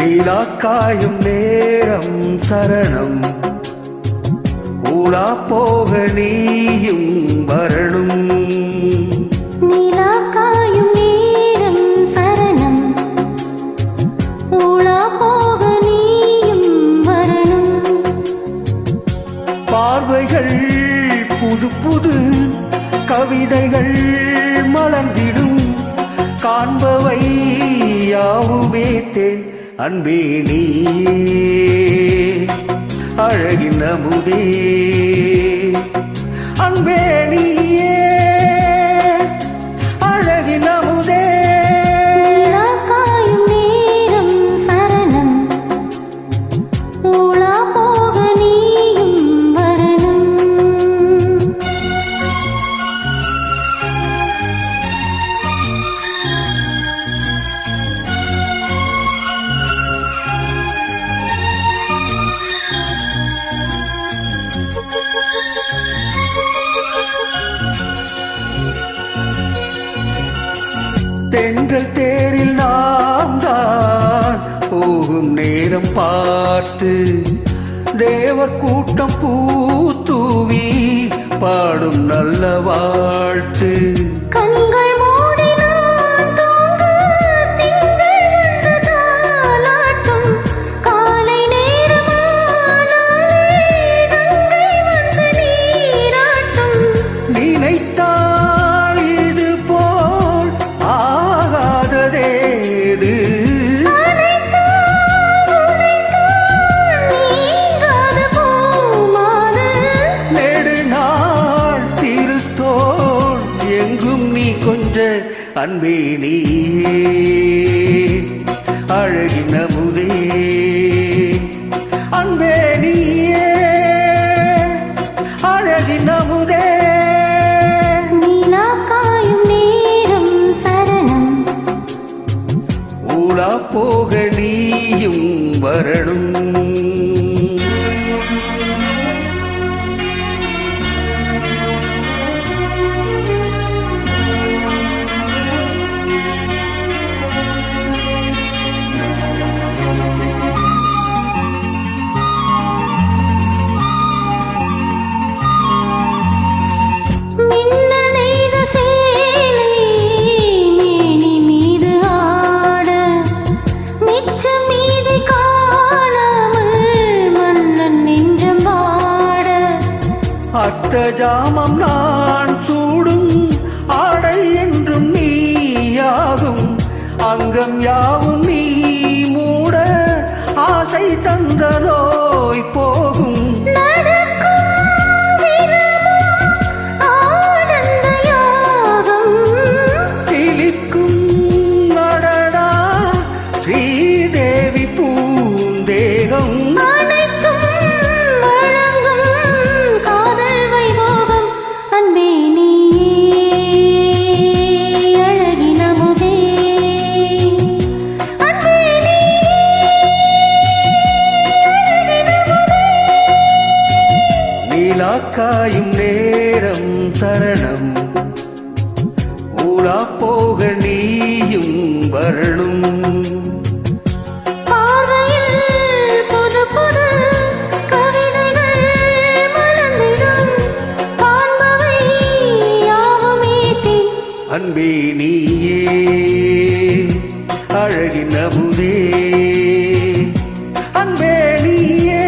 நீலாக்காயும் நேரம் சரணம். ஊழா போக நீயும் வரணும். நிலா காயும் நேரம் சரணம். ஊழா போக நீயும் வரணும். பார்வைகள் புது புது கவிதைகள் மலர்ந்திடும். காண்பவை யாவுமே தேன் அன்பே நீ அழகின் அமுதே அன்பே நீ தென்றல் தேரில் நாம் தான் போகும் நேரம் பார்த்து தேவ கூட்டம் பூத்தூவி பாடும் நல்ல வாழ்த்து. கொஞ்ச அன்பே நீ. அழகின் அமுதே அன்பே நீயே. அழகின் அமுதே போக நீயும் வரணும். ஜாமம் நான் சூடும் ஆடை என்றும் நீயாகும். அங்கம் யாவும் நீ மூட ஆசை தந்த நோய் போகும் அமுதமே நீயே. அழகின் அமுதே அன்பே நீயே.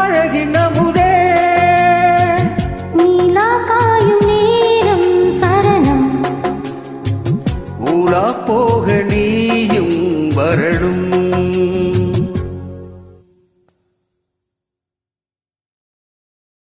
அழகின் அமுதே நீலா காயும் நேரம் சரணம். ஊலா போக நீயும் வரணும்.